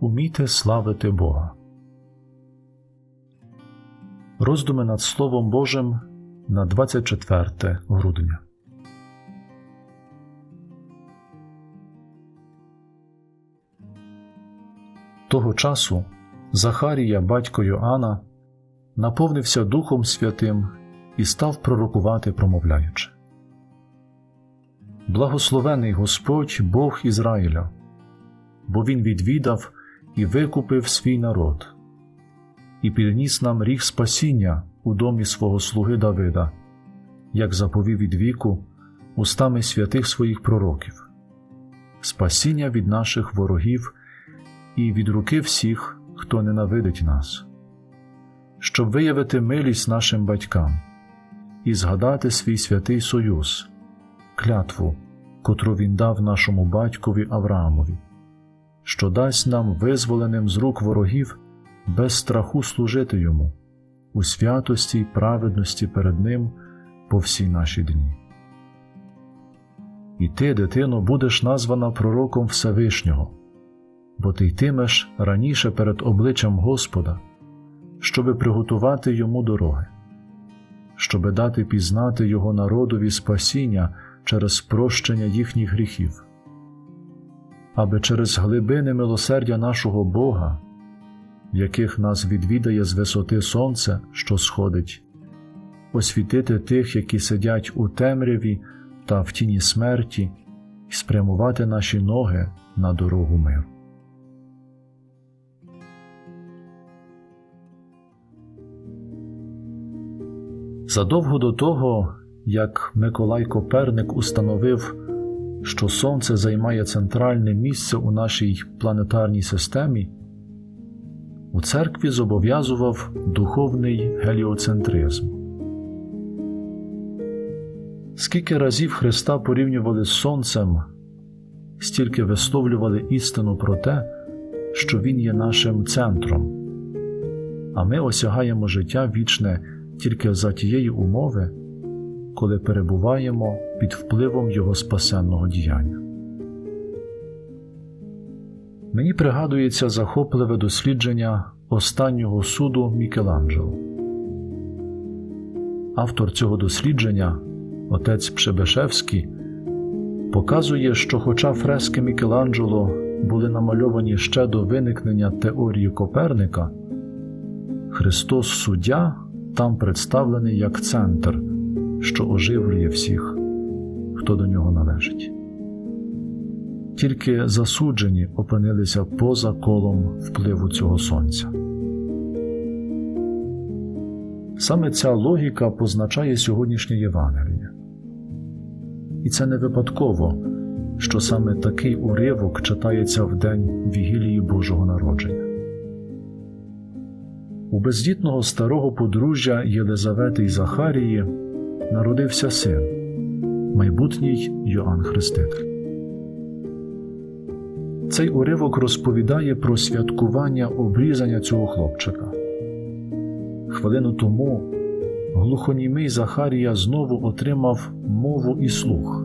умійте славити Бога. Роздуми над Словом Божим на 24 грудня. Того часу Захарія, батько Йоанна, наповнився Духом Святим і став пророкувати, промовляючи. Благословений Господь Бог Ізраїля, бо Він відвідав і викупив свій народ, і підніс нам ріг спасіння у домі свого слуги Давида, як заповів від віку устами святих своїх пророків, спасіння від наших ворогів і від руки всіх, хто ненавидить нас, щоб виявити милість нашим батькам і згадати свій святий союз, клятву, котру він дав нашому батькові Авраамові, що дасть нам визволеним з рук ворогів без страху служити йому у святості й праведності перед Ним по всі наші дні. І ти, дитино, будеш названа пророком Всевишнього, бо ти йтимеш раніше перед обличчям Господа, щоби приготувати йому дороги, щоби дати пізнати Його народові спасіння через прощення їхніх гріхів, аби через глибини милосердя нашого Бога, в яких нас відвідає з висоти сонце, що сходить, освітити тих, які сидять у темряві та в тіні смерті, і спрямувати наші ноги на дорогу миру. Задовго до того, як Миколай Коперник установив, що Сонце займає центральне місце у нашій планетарній системі, у церкві зобов'язував духовний геліоцентризм. Скільки разів Христа порівнювали з Сонцем, стільки висловлювали істину про те, що Він є нашим центром, а ми осягаємо життя вічне тільки за тієї умови, коли перебуваємо під впливом Його спасенного діяння. Мені пригадується захопливе дослідження останнього суду Мікеланджело. Автор цього дослідження, отець Пшебешевський, показує, що, хоча фрески Мікеланджело були намальовані ще до виникнення теорії Коперника, Христос Суддя там представлений як центр, що оживлює всіх, хто до нього належить. Тільки засуджені опинилися поза колом впливу цього сонця. Саме ця логіка позначає сьогоднішнє Євангеліє. І це не випадково, що саме такий уривок читається в день Вігілії Божого народження. У бездітного старого подружжя Єлизавети й Захарії народився син, майбутній Йоанн Хреститель. Цей уривок розповідає про святкування обрізання цього хлопчика. Хвилину тому глухонімий Захарія знову отримав мову і слух.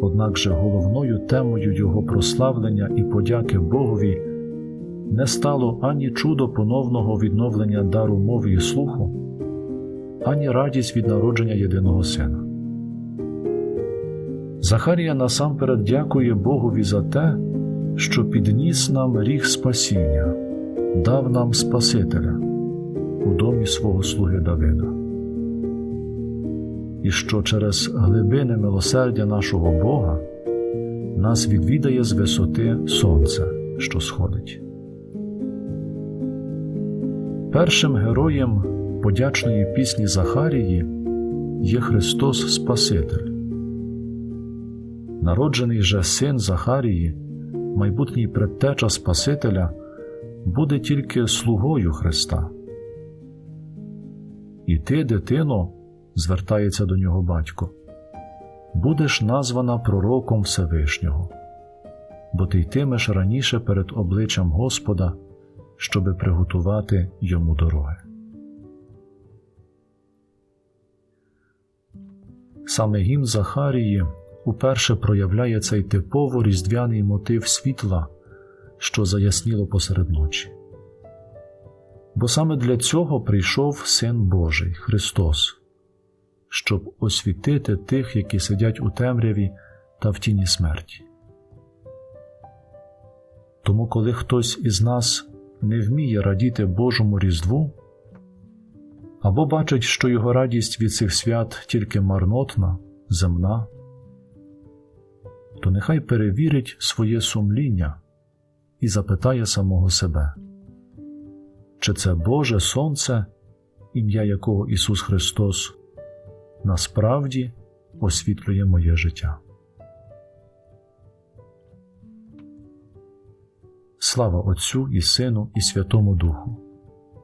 Однак же головною темою його прославлення і подяки Богові не стало ані чудо поновного відновлення дару мови і слуху, ані радість від народження єдиного сина. Захарія насамперед дякує Богові за те, що підніс нам ріг спасіння, дав нам Спасителя у домі свого слуги Давида, і що через глибини милосердя нашого Бога нас відвідає з висоти Сонце, що сходить. Першим героєм подячної пісні Захарії є Христос Спаситель. Народжений же син Захарії, майбутній предтеча Спасителя, буде тільки слугою Христа. І ти, дитино, звертається до нього батько, будеш названа пророком Всевишнього, бо ти йтимеш раніше перед обличчям Господа щоби приготувати йому дороги. Саме гімн Захарії уперше проявляє цей типово різдвяний мотив світла, що заясніло посеред ночі. Бо саме для цього прийшов Син Божий Христос, щоб освітити тих, які сидять у темряві та в тіні смерті. Тому, коли хтось із нас не вміє радіти Божому Різдву, або бачить, що його радість від цих свят тільки марнотна, земна, то нехай перевірить своє сумління і запитає самого себе, чи це Боже Сонце, ім'я якого Ісус Христос насправді освітлює моє життя. Слава Отцю і Сину, і Святому Духу,